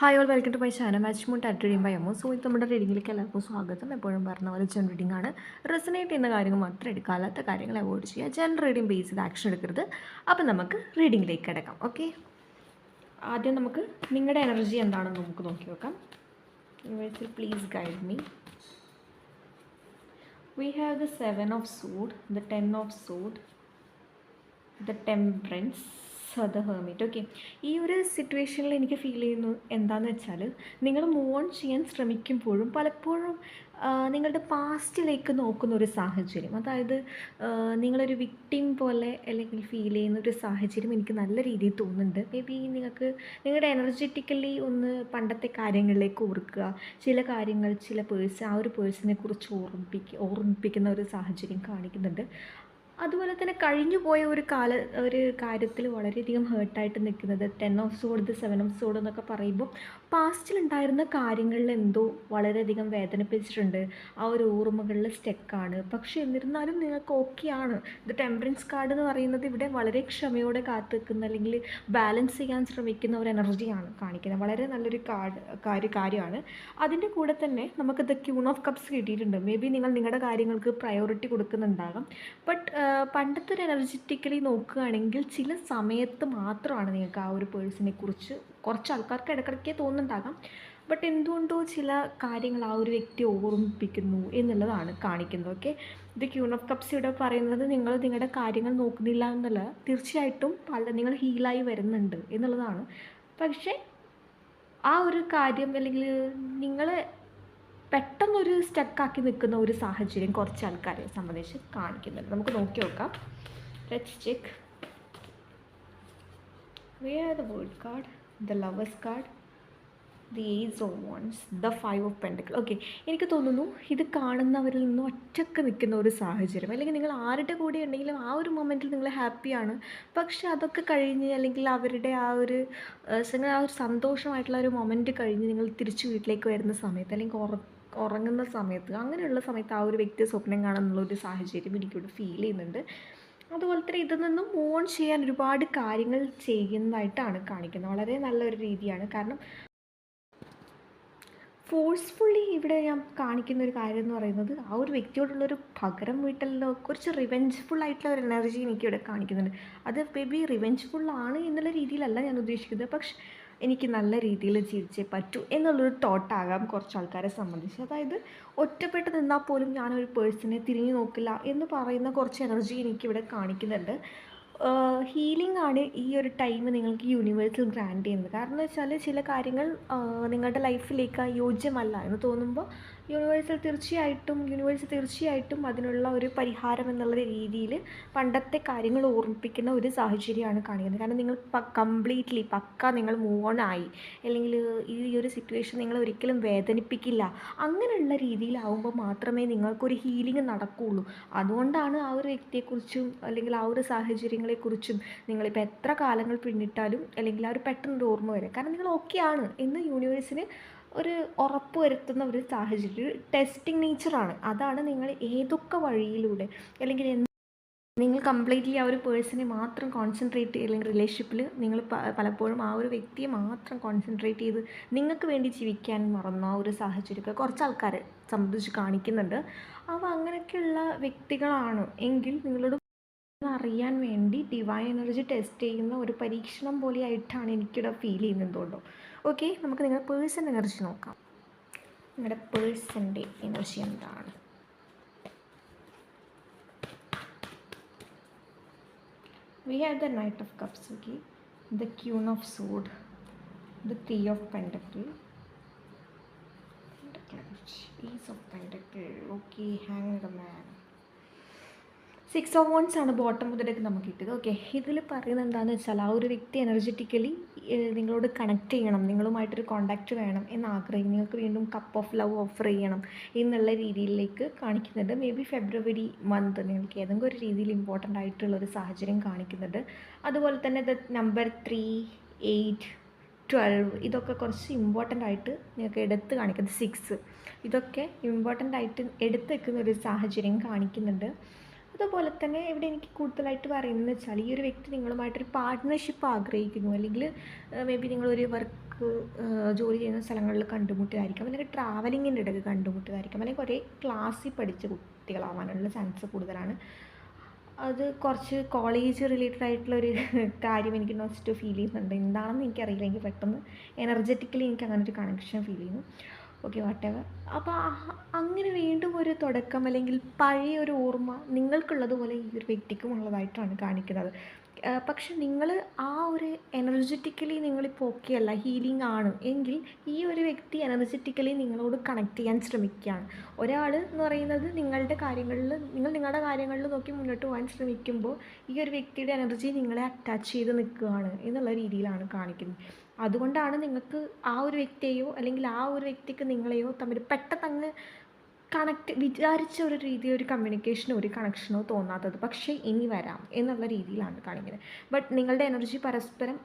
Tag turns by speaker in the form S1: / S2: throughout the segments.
S1: Hi all welcome to my channel match moon tat reading by അമ്മോ so ഇത് നമ്മുടെ റീഡിങ്ങിലേക്ക് എല്ലാവർക്കും സ്വാഗതം. എപ്പോഴും പറഞ്ഞ പോലെ ജൻ റീഡിംഗ് ആണ്. റെസനേറ്റ് ചെയ്യുന്ന കാര്യങ്ങൾ മാത്രം എടുക്കുക. അല്ലാത്ത കാര്യങ്ങൾ അവോയ്ഡ് ചെയ്യുക. ജൻ റീഡിംഗ് ബേസ് ചെയ്ത് ആക്ഷൻ എടുക്കരുത്. അപ്പം നമുക്ക് റീഡിങ്ങിലേക്ക് കിടക്കാം. ഓക്കെ ആദ്യം നമുക്ക് നിങ്ങളുടെ എനർജി എന്താണെന്ന് നമുക്ക് നോക്കി നോക്കാം please guide me we have the seven of swords the ten of swords the temperance the hermit okay ഈ ഒരു സിറ്റുവേഷനിൽ എനിക്ക് ഫീൽ ചെയ്യുന്നു എന്താണെന്ന് വെച്ചാൽ നിങ്ങൾ മൂവ് ഓൺ ചെയ്യാൻ ശ്രമിക്കുമ്പോഴും പലപ്പോഴും നിങ്ങളുടെ പാസ്റ്റിലേക്ക് നോക്കുന്ന ഒരു സാഹചര്യം. അതായത് നിങ്ങളൊരു വിക്ടിം പോലെ അല്ലെങ്കിൽ ഫീൽ ചെയ്യുന്ന ഒരു സാഹചര്യം എനിക്ക് നല്ല രീതിയിൽ തോന്നുന്നുണ്ട്. മേ ബി നിങ്ങൾക്ക് നിങ്ങളുടെ എനർജറ്റിക്കലി ഒന്ന് പണ്ടത്തെ കാര്യങ്ങളിലേക്ക് ഓർക്കുക. ചില കാര്യങ്ങൾ ചില പേഴ്സൺ ആ ഒരു പേഴ്സണെ കുറിച്ച് ഓർമ്മിപ്പിക്കുക ഓർമ്മിപ്പിക്കുന്ന ഒരു സാഹചര്യം കാണിക്കുന്നുണ്ട്. അതുപോലെ തന്നെ പോയ ഒരു കാല ഒരു കാര്യത്തിൽ വളരെയധികം ഹേർട്ടായിട്ട് നിൽക്കുന്നത് ten of swords seven of swords എന്നൊക്കെ പറയുമ്പോൾ പാസ്റ്റിലുണ്ടായിരുന്ന കാര്യങ്ങളിൽ എന്തോ വളരെയധികം വേദനിപ്പിച്ചിട്ടുണ്ട്. ആ ഒരു ഓർമ്മകളിൽ സ്റ്റെക്കാണ് പക്ഷേ എന്നിരുന്നാലും നിങ്ങൾക്ക് ഓക്കെയാണ് ഇത് ടെമ്പറൻസ് കാർഡ് എന്ന് പറയുന്നത് ഇവിടെ വളരെ ക്ഷമയോടെ കാത്തു നിൽക്കുന്ന അല്ലെങ്കിൽ ബാലൻസ് ചെയ്യാൻ ശ്രമിക്കുന്ന ഒരു എനർജിയാണ് കാണിക്കുന്നത്. വളരെ നല്ലൊരു കാർഡ് കാര്യ കാര്യമാണ്. അതിന്റെ കൂടെ തന്നെ നമുക്ക് ദ ക്യൂൺ ഓഫ് കപ്സ് കിട്ടിയിട്ടുണ്ട്. മേ ബി നിങ്ങൾ നിങ്ങളുടെ കാര്യങ്ങൾക്ക് പ്രയോറിറ്റി കൊടുക്കുന്നുണ്ടാകാം. ബട്ട് പണ്ടത്തെ ഒരു എനർജറ്റിക്കലി നോക്കുകയാണെങ്കിൽ ചില സമയത്ത് മാത്രമാണ് നിങ്ങൾക്ക് ആ ഒരു പേഴ്സണെ കുറിച്ച് കുറച്ച് ആൾക്കാർക്ക് ഇടയ്ക്കിടയ്ക്ക് തോന്നുന്നുണ്ടാകാം. ബട്ട് എന്തുകൊണ്ടോ ചില കാര്യങ്ങൾ ആ ഒരു വ്യക്തി ഓർമ്മിപ്പിക്കുന്നു എന്നുള്ളതാണ് കാണിക്കുന്നത്. ഓക്കെ ഇത് ക്യൂൺ ഓഫ് കപ്സ് ഇവിടെ പറയുന്നത് നിങ്ങൾ നിങ്ങളുടെ കാര്യങ്ങൾ നോക്കുന്നില്ല എന്നല്ല. തീർച്ചയായിട്ടും പല നിങ്ങൾ ഹീലായി വരുന്നുണ്ട് എന്നുള്ളതാണ്. പക്ഷേ ആ ഒരു കാര്യം അല്ലെങ്കിൽ നിങ്ങൾ പെട്ടെന്നൊരു സ്റ്റക്കാക്കി നിൽക്കുന്ന ഒരു സാഹചര്യം കുറച്ച് ആൾക്കാരെ സംബന്ധിച്ച് കാണിക്കുന്നുണ്ട്. നമുക്ക് നോക്കി നോക്കാം. Let's check are the world card the lovers card the ace of wands the five of pentacle okay എനിക്ക് തോന്നുന്നു ഇത് കാണുന്നവരിൽ നിന്ന് ഒറ്റയ്ക്ക് നിൽക്കുന്ന ഒരു സാഹചര്യം. അല്ലെങ്കിൽ നിങ്ങൾ ആരുടെ കൂടെ ഉണ്ടെങ്കിലും ആ ഒരു മൊമെന്റിൽ നിങ്ങൾ ഹാപ്പിയാണ് പക്ഷെ അതൊക്കെ കഴിഞ്ഞ് അല്ലെങ്കിൽ അവരുടെ ആ ഒരു നിങ്ങൾ ആ ഒരു സന്തോഷമായിട്ടുള്ള ഒരു മൊമെന്റ് കഴിഞ്ഞ് നിങ്ങൾ തിരിച്ച് വീട്ടിലേക്ക് വരുന്ന സമയത്ത് അല്ലെങ്കിൽ ഉറങ്ങുന്ന സമയത്ത് അങ്ങനെയുള്ള സമയത്ത് ആ ഒരു വ്യക്തി സ്വപ്നം കാണാനുള്ള ഒരു സാഹചര്യം എനിക്കിവിടെ ഫീൽ ചെയ്യുന്നുണ്ട്. അതുപോലെ തന്നെ ഇതിൽ നിന്നും മൂവ് ഓൺ ചെയ്യാൻ ഒരുപാട് കാര്യങ്ങൾ ചെയ്യുന്നതായിട്ടാണ് കാണിക്കുന്നത്. വളരെ നല്ലൊരു രീതിയാണ്. കാരണം ഫോഴ്സ്ഫുള്ളി ഇവിടെ ഞാൻ കാണിക്കുന്ന ഒരു കാര്യം എന്ന് പറയുന്നത് ആ ഒരു വ്യക്തിയോടുള്ളൊരു പകരം വീട്ടലിനോ കുറച്ച് റിവെഞ്ച്ഫുൾ ആയിട്ടുള്ള ഒരു എനർജി എനിക്കിവിടെ കാണിക്കുന്നുണ്ട്. അത് മേ ബി റിവെഞ്ച്ഫുൾ ആണ് എന്നുള്ള രീതിയിലല്ല ഞാൻ ഉദ്ദേശിക്കുന്നത്. പക്ഷെ എനിക്ക് നല്ല രീതിയിൽ ജീവിച്ചേ പറ്റൂ എന്നുള്ളൊരു തോട്ടാകാം കുറച്ച് ആൾക്കാരെ സംബന്ധിച്ച്. അതായത് ഒറ്റപ്പെട്ട് നിന്നാൽ പോലും ഞാനൊരു പേഴ്സണെ തിരിഞ്ഞു നോക്കില്ല എന്ന് പറയുന്ന കുറച്ച് എനർജി എനിക്കിവിടെ കാണിക്കുന്നുണ്ട്. ഹീലിംഗ് ആണ് ഈ ഒരു ടൈം നിങ്ങൾക്ക് യൂണിവേഴ്സിൽ ഗ്രാൻഡ് ചെയ്യുന്നത്. കാരണം എന്ന് വെച്ചാൽ ചില കാര്യങ്ങൾ നിങ്ങളുടെ ലൈഫിലേക്ക് യോജ്യമല്ല എന്ന് തോന്നുമ്പോൾ യൂണിവേഴ്സൽ തീർച്ചയായിട്ടും യൂണിവേഴ്സ് തീർച്ചയായിട്ടും അതിനുള്ള ഒരു പരിഹാരം എന്നുള്ള രീതിയിൽ പണ്ടത്തെ കാര്യങ്ങൾ ഓർമ്മിപ്പിക്കുന്ന ഒരു സാഹചര്യമാണ് കാണിക്കുന്നത്. കാരണം നിങ്ങൾ കംപ്ലീറ്റ്ലി പക്ക നിങ്ങൾ മൂവ് ഓൺ ആയി. അല്ലെങ്കിൽ ഈ ഒരു സിറ്റുവേഷൻ നിങ്ങൾ ഒരിക്കലും വേദനിപ്പിക്കില്ല. അങ്ങനെയുള്ള രീതിയിലാവുമ്പോൾ മാത്രമേ നിങ്ങൾക്കൊരു ഹീലിംഗ് നടക്കുകയുള്ളൂ അതുകൊണ്ടാണ് ആ ഒരു വ്യക്തിയെക്കുറിച്ചും അല്ലെങ്കിൽ ആ ഒരു സാഹചര്യങ്ങളെക്കുറിച്ചും നിങ്ങളിപ്പോൾ എത്ര കാലങ്ങൾ പിന്നിട്ടാലും അല്ലെങ്കിൽ ആ ഒരു പെട്ടെന്ന് ഓർമ്മ വരും. കാരണം നിങ്ങൾ ഓക്കെയാണ് എന്ന് യൂണിവേഴ്സിന് ഒരു ഉറപ്പ് വരുത്തുന്ന ഒരു സാഹചര്യം ടെസ്റ്റിംഗ് നേച്ചറാണ് അതാണ് നിങ്ങൾ ഏതൊക്കെ വഴിയിലൂടെ അല്ലെങ്കിൽ നിങ്ങൾ കംപ്ലീറ്റ്ലി ആ ഒരു പേഴ്സണെ മാത്രം കോൺസെൻട്രേറ്റ് അല്ലെങ്കിൽ റിലേഷൻഷിപ്പിൽ നിങ്ങൾ പലപ്പോഴും ആ ഒരു വ്യക്തിയെ മാത്രം കോൺസെൻട്രേറ്റ് ചെയ്ത് നിങ്ങൾക്ക് വേണ്ടി ജീവിക്കാൻ മറന്ന ആ ഒരു സാഹചര്യമൊക്കെ കുറച്ച് ആൾക്കാരെ സംബന്ധിച്ച് കാണിക്കുന്നുണ്ട്. അവ അങ്ങനെയൊക്കെയുള്ള വ്യക്തികളാണ് എങ്കിൽ നിങ്ങളോട് അറിയാൻ വേണ്ടി ഡിവൈൻ എനർജി ടെസ്റ്റ് ചെയ്യുന്ന ഒരു പരീക്ഷണം പോലെയായിട്ടാണ് എനിക്കിവിടെ ഫീൽ ചെയ്യുന്നത് കൊണ്ടോ ഓക്കെ നമുക്ക് നിങ്ങളുടെ പേഴ്സൺ എനർജി നോക്കാം. നിങ്ങളുടെ പേഴ്സന്റെ എനർജി എന്താണ്? We have the knight of cups okay the queen of swords the three of pentacle okay hanged man six of wands ആണ് ബോട്ടം മുതലേക്ക് നമുക്ക് കിട്ടിയത്. ഓക്കെ ഇതിൽ പറയുന്നത് എന്താണെന്ന് വെച്ചാൽ ആ ഒരു വ്യക്തി എനർജറ്റിക്കലി നിങ്ങളോട് കണക്ട് ചെയ്യണം നിങ്ങളുമായിട്ടൊരു കോണ്ടാക്റ്റ് വേണം എന്ന് ആഗ്രഹിക്കും നിങ്ങൾക്ക് വീണ്ടും കപ്പ് ഓഫ് ലവ് ഓഫർ ചെയ്യണം എന്നുള്ള രീതിയിലേക്ക് കാണിക്കുന്നുണ്ട് മേ ബി ഫെബ്രുവരി മന്ത് നിങ്ങൾക്ക് ഏതെങ്കിലും ഒരു രീതിയിൽ ഇമ്പോർട്ടന്റ് ആയിട്ടുള്ള ഒരു സാഹചര്യം കാണിക്കുന്നുണ്ട് അതുപോലെ തന്നെ the number three eight twelve ഇതൊക്കെ കുറച്ച് ഇമ്പോർട്ടന്റ് ആയിട്ട് നിങ്ങൾക്ക് എടുത്ത് കാണിക്കുന്നത്. സിക്സ് ഇതൊക്കെ ഇമ്പോർട്ടന്റ് ആയിട്ട് എടുത്ത് വെക്കുന്ന ഒരു സാഹചര്യം കാണിക്കുന്നുണ്ട്. അതുപോലെ തന്നെ ഇവിടെ എനിക്ക് കൂടുതലായിട്ട് പറയുന്നത് വെച്ചാൽ ഈ ഒരു വ്യക്തി നിങ്ങളുമായിട്ടൊരു പാർട്ട്ണർഷിപ്പ് ആഗ്രഹിക്കുന്നു. അല്ലെങ്കിൽ മേ ബി നിങ്ങളൊരു വർക്ക് ജോലി ചെയ്യുന്ന സ്ഥലങ്ങളിൽ കണ്ടുമുട്ടിയതായിരിക്കാം അല്ലെങ്കിൽ ട്രാവലിങ്ങിന്റെ ഇടയ്ക്ക് കണ്ടുമുട്ടിയതായിരിക്കാം അല്ലെങ്കിൽ ഒരേ ക്ലാസ്സിൽ പഠിച്ച കുട്ടികളാവാനുള്ള ചാൻസ് കൂടുതലാണ്. അത് കുറച്ച് കോളേജ് റിലേറ്റഡ് ആയിട്ടുള്ള ഒരു കാര്യം എനിക്ക് നോസ്റ്റ് ഫീൽ ചെയ്യുന്നുണ്ട്. എന്താണെന്ന് എനിക്കറിയില്ല. എനിക്ക് പെട്ടെന്ന് എനർജറ്റിക്കലി എനിക്ക് അങ്ങനെ ഒരു കണക്ഷൻ ഫീൽ ചെയ്യുന്നു. ഓക്കെ വാട്ട് എവർ അപ്പോൾ അങ്ങനെ വീണ്ടും ഒരു തുടക്കം അല്ലെങ്കിൽ പഴയ ഒരു ഓർമ്മ നിങ്ങൾക്കുള്ളതുപോലെ ഈ ഒരു വ്യക്തിക്കും ഉള്ളതായിട്ടാണ് കാണിക്കുന്നത് പക്ഷെ നിങ്ങൾ ആ ഒരു എനർജറ്റിക്കലി നിങ്ങളിപ്പോൾ ഓക്കെ അല്ല ഹീലിംഗ് ആണ്. എങ്കിൽ ഈ ഒരു വ്യക്തി എനർജറ്റിക്കലി നിങ്ങളോട് കണക്ട് ചെയ്യാൻ ശ്രമിക്കുകയാണ്. ഒരാൾ എന്ന് പറയുന്നത് നിങ്ങളുടെ കാര്യങ്ങളിൽ നിങ്ങൾ നിങ്ങളുടെ കാര്യങ്ങളിൽ നോക്കി മുന്നോട്ട് പോകാൻ ശ്രമിക്കുമ്പോൾ ഈ ഒരു വ്യക്തിയുടെ എനർജി നിങ്ങളെ അറ്റാച്ച് ചെയ്ത് നിൽക്കുകയാണ് എന്നുള്ള രീതിയിലാണ് കാണിക്കുന്നത്. അതുകൊണ്ടാണ് നിങ്ങൾക്ക് ആ ഒരു വ്യക്തിയെയോ അല്ലെങ്കിൽ ആ ഒരു വ്യക്തിക്ക് നിങ്ങളെയോ തമ്മിൽ പെട്ടെന്ന് കണക്ട് വിചാരിച്ച ഒരു രീതി ഒരു കമ്മ്യൂണിക്കേഷനോ ഒരു കണക്ഷനോ തോന്നാത്തത്. പക്ഷേ ഇനി വരാം എന്നുള്ള രീതിയിലാണ് കാണിക്കുന്നത്. ബട്ട് നിങ്ങളുടെ എനർജി പരസ്പരം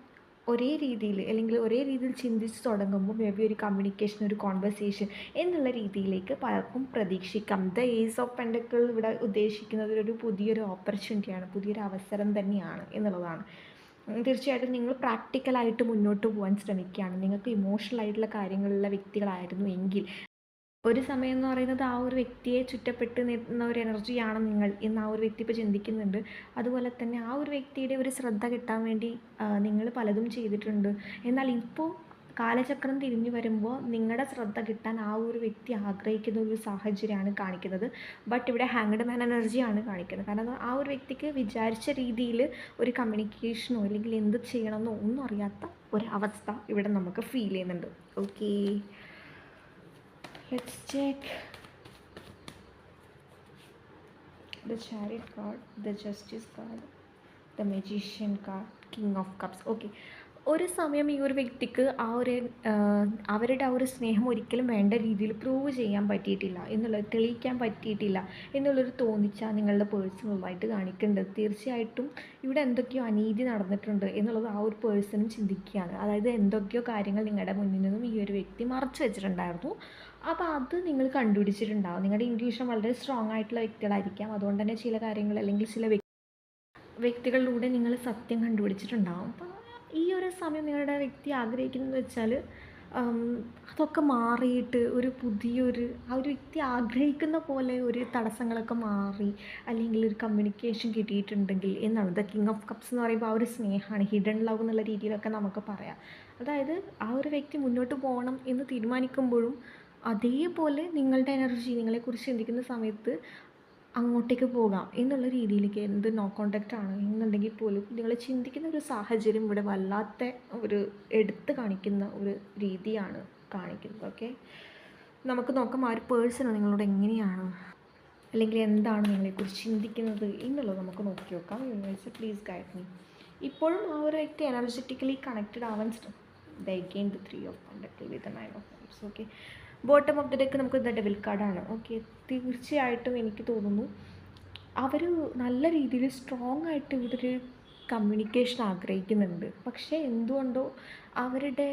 S1: ഒരേ രീതിയിൽ അല്ലെങ്കിൽ ഒരേ രീതിയിൽ ചിന്തിച്ച് തുടങ്ങുമ്പോൾ മേ ബി ഒരു കമ്മ്യൂണിക്കേഷൻ ഒരു കോൺവെർസേഷൻ എന്നുള്ള രീതിയിലേക്ക് പലർക്കും പ്രതീക്ഷിക്കാം. ദ ഏസ് ഓഫ് പെൻഡക്കിൾ ഇവിടെ ഉദ്ദേശിക്കുന്നത് ഒരു പുതിയൊരു ഓപ്പർച്യൂണിറ്റിയാണ് പുതിയൊരു അവസരം തന്നെയാണ് എന്നുള്ളതാണ്. തീർച്ചയായിട്ടും നിങ്ങൾ പ്രാക്ടിക്കലായിട്ട് മുന്നോട്ട് പോകാൻ ശ്രമിക്കുകയാണ്. നിങ്ങൾക്ക് ഇമോഷണൽ ആയിട്ടുള്ള കാര്യങ്ങളുള്ള വ്യക്തികളായിരുന്നു എങ്കിൽ. ഒരു സമയം എന്ന് പറയുന്നത് ആ ഒരു വ്യക്തിയെ ചുറ്റപ്പെട്ട് നിന്ന ഒരു എനർജിയാണ് നിങ്ങൾ എന്ന് ആ ഒരു വ്യക്തി ഇപ്പോൾ ചിന്തിക്കുന്നുണ്ട്. അതുപോലെ തന്നെ ആ ഒരു വ്യക്തിയുടെ ഒരു ശ്രദ്ധ കിട്ടാൻ വേണ്ടി നിങ്ങൾ പലതും ചെയ്തിട്ടുണ്ട്. എന്നാൽ ഇപ്പോൾ കാലചക്രം തിരിഞ്ഞു വരുമ്പോൾ നിങ്ങളുടെ ശ്രദ്ധ കിട്ടാൻ ആ ഒരു വ്യക്തി ആഗ്രഹിക്കുന്ന ഒരു സാഹചര്യമാണ് കാണിക്കുന്നത്. ബട്ട് ഇവിടെ ഹാങ്ഡ് മാൻ എനർജിയാണ് കാണിക്കുന്നത്. കാരണം ആ ഒരു വ്യക്തിക്ക് വിചാരിച്ച രീതിയിൽ ഒരു കമ്മ്യൂണിക്കേഷനോ അല്ലെങ്കിൽ എന്ത് ചെയ്യണമെന്നോ ഒന്നും അറിയാത്ത ഒരവസ്ഥ ഇവിടെ നമുക്ക് ഫീൽ ചെയ്യുന്നുണ്ട്. Okay let's check the chariot card the justice card the magician card king of cups. Okay. ഒരു സമയം ഈ ഒരു വ്യക്തിക്ക് ആ ഒരു അവരുടെ ആ ഒരു സ്നേഹം ഒരിക്കലും വേണ്ട രീതിയിൽ പ്രൂവ് ചെയ്യാൻ പറ്റിയിട്ടില്ല എന്നുള്ളത് തെളിയിക്കാൻ പറ്റിയിട്ടില്ല എന്നുള്ളൊരു തോന്നിച്ച നിങ്ങളുടെ പേഴ്സണലായിട്ട് കാണിക്കേണ്ടത് തീർച്ചയായിട്ടും ഇവിടെ എന്തൊക്കെയോ അനീതി നടന്നിട്ടുണ്ട് എന്നുള്ളത് ആ ഒരു പേഴ്സണും ചിന്തിക്കുകയാണ്. അതായത് എന്തൊക്കെയോ കാര്യങ്ങൾ നിങ്ങളുടെ മുന്നിൽ നിന്നും ഈ ഒരു വ്യക്തി മറച്ചു വെച്ചിട്ടുണ്ടായിരുന്നു. അപ്പോൾ അത് നിങ്ങൾ കണ്ടുപിടിച്ചിട്ടുണ്ടാവും. നിങ്ങളുടെ ഇൻഡ്യൂഷൻ വളരെ സ്ട്രോങ് ആയിട്ടുള്ള വ്യക്തികളായിരിക്കാം. അതുകൊണ്ട് തന്നെ ചില കാര്യങ്ങൾ അല്ലെങ്കിൽ ചില വ്യക്തി വ്യക്തികളിലൂടെ നിങ്ങൾ സത്യം കണ്ടുപിടിച്ചിട്ടുണ്ടാവും. അപ്പോൾ ഈ ഒരു സമയം നിങ്ങളുടെ വ്യക്തി ആഗ്രഹിക്കുന്നത് വെച്ചാൽ അതൊക്കെ മാറിയിട്ട് ഒരു പുതിയൊരു ആ ഒരു വ്യക്തി ആഗ്രഹിക്കുന്ന പോലെ ഒരു തടസ്സങ്ങളൊക്കെ മാറി അല്ലെങ്കിൽ ഒരു കമ്മ്യൂണിക്കേഷൻ കിട്ടിയിട്ടുണ്ടെങ്കിൽ എന്നാണ്. ദ കിങ് ഓഫ് കപ്സ് എന്ന് പറയുമ്പോൾ ആ ഒരു സ്നേഹമാണ് ഹിഡൻ ലവ് എന്നുള്ള രീതിയിലൊക്കെ നമുക്ക് പറയാം. അതായത് ആ ഒരു വ്യക്തി മുന്നോട്ട് പോകണം എന്ന് തീരുമാനിക്കുമ്പോഴും അതേപോലെ നിങ്ങളുടെ എനർജി നിങ്ങളെക്കുറിച്ച് ചിന്തിക്കുന്ന സമയത്ത് അങ്ങോട്ടേക്ക് പോകാം എന്നുള്ള രീതിയിലേക്ക് എന്ത് നോ കോണ്ടാക്റ്റ് ആണ് എന്നുണ്ടെങ്കിൽ പോലും നിങ്ങൾ ചിന്തിക്കുന്ന ഒരു സാഹചര്യം ഇവിടെ വല്ലാത്ത ഒരു എടുത്ത് കാണിക്കുന്ന ഒരു രീതിയാണ് കാണിക്കുന്നത് ഓക്കെ നമുക്ക് നോക്കാം ആ ഒരു പേഴ്സൺ നിങ്ങളോട് എങ്ങനെയാണ് അല്ലെങ്കിൽ എന്താണ് നിങ്ങളെക്കുറിച്ച് ചിന്തിക്കുന്നത് എന്നുള്ളത് നമുക്ക് നോക്കി നോക്കാം. യൂണിവേഴ്സ് പ്ലീസ് ഗൈഡ് മീ ഇപ്പോഴും ആ ഒരു വ്യക്തി എനർജറ്റിക്കലി കണക്റ്റഡ് ആവാൻ the again the three of contact with nine of okay bottom of the deck നമുക്ക് ദ ഡെവിൽ കാർഡാണ് ഓക്കെ തീർച്ചയായിട്ടും എനിക്ക് തോന്നുന്നു അവർ നല്ല രീതിയിൽ സ്ട്രോങ് ആയിട്ട് ഇവിടെ കമ്മ്യൂണിക്കേഷൻ ആഗ്രഹിക്കുന്നുണ്ട്. പക്ഷേ എന്തുകൊണ്ടോ അവരുടെ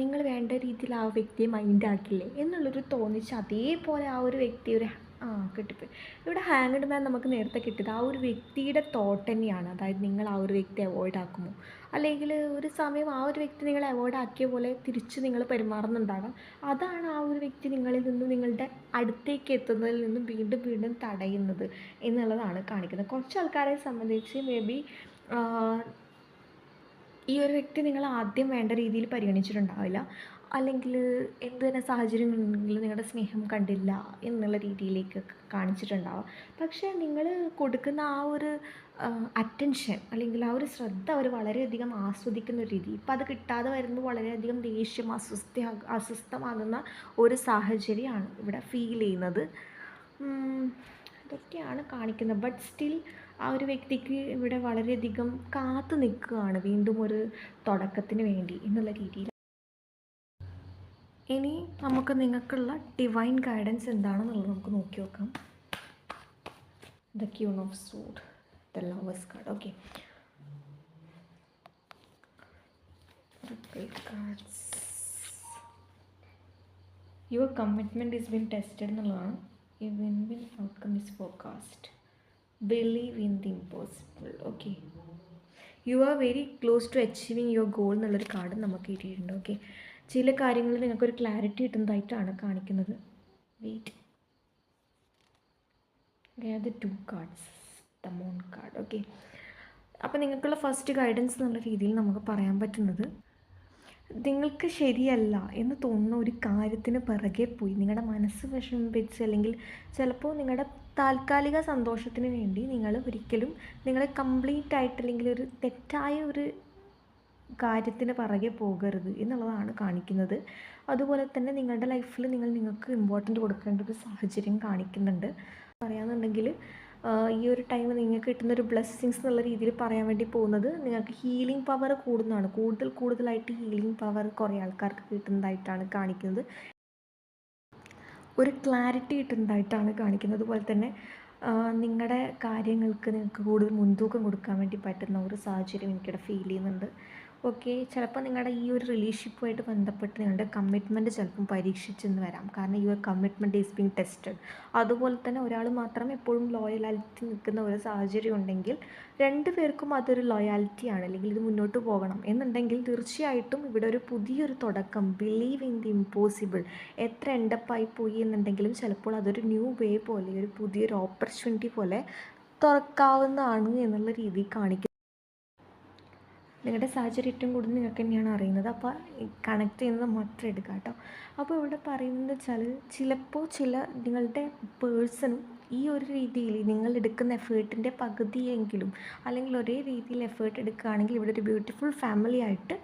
S1: നിങ്ങൾ വേണ്ട രീതിയിൽ ആ വ്യക്തിയെ മൈൻഡ് ആക്കില്ലേ? എന്നുള്ളൊരു തോന്നിച്ച് അതേപോലെ ആ ഒരു വ്യക്തി ഒരു ആ കിട്ടിപ്പോയി. ഇവിടെ ഹാങ്ഡ് മാൻ നമുക്ക് നേരത്തെ കിട്ടിയത് ആ ഒരു വ്യക്തിയുടെ തോട്ട് തന്നെയാണ്. അതായത് നിങ്ങൾ ആ ഒരു വ്യക്തി അവോയ്ഡ് ആക്കുമോ? അല്ലെങ്കിൽ ഒരു സമയം ആ ഒരു വ്യക്തി നിങ്ങളെ അവോയ്ഡ് ആക്കിയ പോലെ തിരിച്ച് നിങ്ങൾ പെരുമാറുന്നുണ്ടാകാം അതാണ് ആ ഒരു വ്യക്തി നിങ്ങളിൽ നിന്നും നിങ്ങളുടെ അടുത്തേക്ക് എത്തുന്നതിൽ നിന്നും വീണ്ടും വീണ്ടും തടയുന്നത് എന്നുള്ളതാണ് കാണിക്കുന്നത്. കുറച്ച് ആൾക്കാരെ സംബന്ധിച്ച് മേ ബി ഈ ഒരു വ്യക്തി നിങ്ങൾ ആദ്യം വേണ്ട രീതിയിൽ പരിഗണിച്ചിട്ടുണ്ടാവില്ല. അല്ലെങ്കിൽ എന്ത് തന്നെ സാഹചര്യങ്ങളുണ്ടെങ്കിലും നിങ്ങളുടെ സ്നേഹം കണ്ടില്ല എന്നുള്ള രീതിയിലേക്ക് കാണിച്ചിട്ടുണ്ടാവാം. പക്ഷേ നിങ്ങൾ കൊടുക്കുന്ന ആ ഒരു അറ്റൻഷൻ അല്ലെങ്കിൽ ആ ഒരു ശ്രദ്ധ അവർ വളരെയധികം ആസ്വദിക്കുന്ന ഒരു രീതി. ഇപ്പം അത് കിട്ടാതെ വരുമ്പോൾ വളരെയധികം ദേഷ്യം അസ്വസ്ഥ അസ്വസ്ഥമാകുന്ന ഒരു സാഹചര്യമാണ് ഇവിടെ ഫീൽ ചെയ്യുന്നത്. അതൊക്കെയാണ് കാണിക്കുന്നത്. ബട്ട് സ്റ്റിൽ ആ ഒരു വ്യക്തിക്ക് ഇവിടെ വളരെയധികം കാത്തു നിൽക്കുകയാണ് വീണ്ടും ഒരു തുടക്കത്തിന് വേണ്ടി എന്നുള്ള രീതിയിൽ ഇനി നമുക്ക് നിങ്ങൾക്കുള്ള ഡിവൈൻ ഗൈഡൻസ് എന്താണെന്നുള്ളത് നമുക്ക് നോക്കി നോക്കാം. The queen of swords the lovers card okay your commitment is been tested എന്നുള്ളതാണ്. ഈ win win outcome is forecast believe in the impossible okay you are very close to achieving your goal എന്നുള്ളൊരു card നമുക്ക് കിട്ടിയിട്ടുണ്ട് okay ചില കാര്യങ്ങളിൽ നിങ്ങൾക്കൊരു clarity കിട്ടുന്നതായിട്ടാണ് കാണിക്കുന്നത്. Wait the two cards the moon card okay അപ്പോൾ നിങ്ങൾക്കുള്ള ഫസ്റ്റ് ഗൈഡൻസ് എന്നുള്ള രീതിയിൽ നമുക്ക് പറയാൻ പറ്റുന്നത് നിങ്ങൾക്ക് ശരിയല്ല എന്ന് തോന്നുന്ന ഒരു കാര്യത്തിന് പിറകെ പോയി നിങ്ങളുടെ മനസ്സ് വിഷമിപ്പിച്ച് അല്ലെങ്കിൽ ചിലപ്പോൾ നിങ്ങളുടെ താൽക്കാലിക സന്തോഷത്തിന് വേണ്ടി നിങ്ങൾ ഒരിക്കലും നിങ്ങളെ കംപ്ലീറ്റ് ആയിട്ട് അല്ലെങ്കിൽ ഒരു തെറ്റായ ഒരു കാര്യത്തിന് പുറകെ പോകരുത് എന്നുള്ളതാണ് കാണിക്കുന്നത്. അതുപോലെ തന്നെ നിങ്ങളുടെ ലൈഫിൽ നിങ്ങൾ നിങ്ങൾക്ക് ഇമ്പോർട്ടന്റ് കൊടുക്കേണ്ട ഒരു സാഹചര്യം കാണിക്കുന്നുണ്ട്. പറയാന്നുണ്ടെങ്കിൽ ഈ ഒരു ടൈം നിങ്ങൾക്ക് കിട്ടുന്ന ഒരു ബ്ലെസ്സിങ്സ് എന്നുള്ള രീതിയിൽ പറയാൻ വേണ്ടി പോകുന്നത് നിങ്ങൾക്ക് ഹീലിംഗ് പവർ കൂടുന്നതാണ്. കൂടുതൽ കൂടുതലായിട്ട് ഹീലിംഗ് പവർ കുറേ ആൾക്കാർക്ക് കിട്ടുന്നതായിട്ടാണ് കാണിക്കുന്നത്. ഒരു ക്ലാരിറ്റി കിട്ടുന്നതായിട്ടാണ് കാണിക്കുന്നത്. അതുപോലെ തന്നെ നിങ്ങളുടെ കാര്യങ്ങൾക്ക് നിങ്ങൾക്ക് കൂടുതൽ മുൻതൂക്കം കൊടുക്കാൻ വേണ്ടി പറ്റുന്ന ഒരു സാഹചര്യം എനിക്കിവിടെ ഫീൽ ചെയ്യുന്നുണ്ട്. ഓക്കെ ചിലപ്പോൾ നിങ്ങളുടെ ഈ ഒരു റിലേഷൻഷിപ്പുമായിട്ട് ബന്ധപ്പെട്ട് നിങ്ങളുടെ കമ്മിറ്റ്മെന്റ് ചിലപ്പം പരീക്ഷിച്ചെന്ന് വരാം. കാരണം your commitment is being tested അതുപോലെ തന്നെ ഒരാൾ മാത്രം എപ്പോഴും ലോയലാലിറ്റി നിൽക്കുന്ന ഒരു സാഹചര്യം ഉണ്ടെങ്കിൽ രണ്ട് പേർക്കും അതൊരു ലോയാലിറ്റിയാണ് അല്ലെങ്കിൽ ഇത് മുന്നോട്ട് പോകണം. എന്നുണ്ടെങ്കിൽ തീർച്ചയായിട്ടും ഇവിടെ ഒരു പുതിയൊരു തുടക്കം ബിലീവ് ഇൻ ദി ഇമ്പോസിബിൾ എത്ര എൻഡപ്പായി പോയി എന്നുണ്ടെങ്കിലും ചിലപ്പോൾ അതൊരു ന്യൂ വേ പോലെ ഒരു പുതിയൊരു ഓപ്പർച്യൂണിറ്റി പോലെ തുറക്കാവുന്നതാണ് എന്നുള്ള രീതി കാണിക്കും നിങ്ങളുടെ സാഹചര്യം ഏറ്റവും കൂടുതൽ നിങ്ങൾക്ക് തന്നെയാണ് അറിയുന്നത്. അപ്പോൾ കണക്ട് ചെയ്യുന്നത് മാത്രം എടുക്കുക കേട്ടോ. അപ്പോൾ ഇവിടെ പറയുന്നത് വെച്ചാൽ ചിലപ്പോൾ ചില നിങ്ങളുടെ പേഴ്സണും ഈ ഒരു രീതിയിൽ നിങ്ങൾ എടുക്കുന്ന എഫേർട്ടിന്റെ പകുതിയെങ്കിലും അല്ലെങ്കിൽ ഒരേ രീതിയിൽ എഫേർട്ട് എടുക്കുകയാണെങ്കിൽ ഇവിടെ ഒരു ബ്യൂട്ടിഫുൾ ഫാമിലി ആയിട്ട്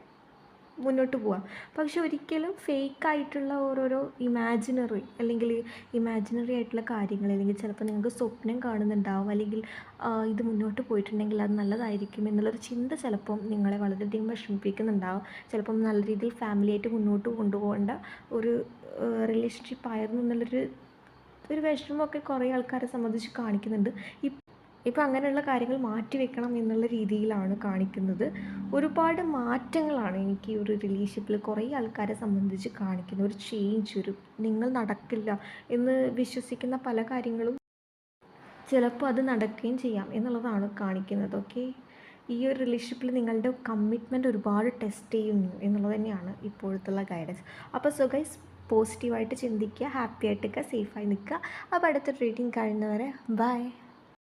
S1: മുന്നോട്ട് പോവാം. പക്ഷെ ഒരിക്കലും ഫേക്കായിട്ടുള്ള ഓരോരോ ഇമാജിനറി അല്ലെങ്കിൽ ഇമാജിനറി ആയിട്ടുള്ള കാര്യങ്ങൾ അല്ലെങ്കിൽ ചിലപ്പോൾ നിങ്ങൾക്ക് സ്വപ്നം കാണുന്നുണ്ടാവും അല്ലെങ്കിൽ ഇത് മുന്നോട്ട് പോയിട്ടുണ്ടെങ്കിൽ അത് നല്ലതായിരിക്കും എന്നുള്ളൊരു ചിന്ത ചിലപ്പം നിങ്ങളെ വളരെയധികം വിഷമിപ്പിക്കുന്നുണ്ടാവും. ചിലപ്പം നല്ല രീതിയിൽ ഫാമിലിയായിട്ട് മുന്നോട്ട് കൊണ്ടുപോകേണ്ട ഒരു റിലേഷൻഷിപ്പ് ആയിരുന്നു എന്നുള്ളൊരു ഒരു വിഷമമൊക്കെ കുറേ ആൾക്കാരെ സംബന്ധിച്ച് കാണിക്കുന്നുണ്ട്. ഇപ്പം അങ്ങനെയുള്ള കാര്യങ്ങൾ മാറ്റി വെക്കണം എന്നുള്ള രീതിയിലാണ് കാണിക്കുന്നത്. ഒരുപാട് മാറ്റങ്ങളാണ് എനിക്ക് ഈ ഒരു റിലേഷൻഷിപ്പിൽ കുറേ ആൾക്കാരെ സംബന്ധിച്ച് കാണിക്കുന്നത്. ഒരു ചേഞ്ച് ഒരു നിങ്ങൾ നടക്കില്ല എന്ന് വിശ്വസിക്കുന്ന പല കാര്യങ്ങളും ചിലപ്പോൾ അത് നടക്കുകയും ചെയ്യാം എന്നുള്ളതാണ് കാണിക്കുന്നത്. ഓക്കെ ഈ ഒരു റിലേഷൻഷിപ്പിൽ നിങ്ങളുടെ കമ്മിറ്റ്മെന്റ് ഒരുപാട് ടെസ്റ്റ് ചെയ്യുന്നു എന്നുള്ളത് തന്നെയാണ് ഇപ്പോഴത്തുള്ള ഗൈഡൻസ് അപ്പോൾ സോ ഗൈസ് പോസിറ്റീവായിട്ട് ചിന്തിക്കുക ഹാപ്പി ആയിട്ടൊക്കെ സേഫായി നിൽക്കുക. അപ്പോൾ അടുത്ത റീഡിങ് കഴിയുന്നവരെ ബൈ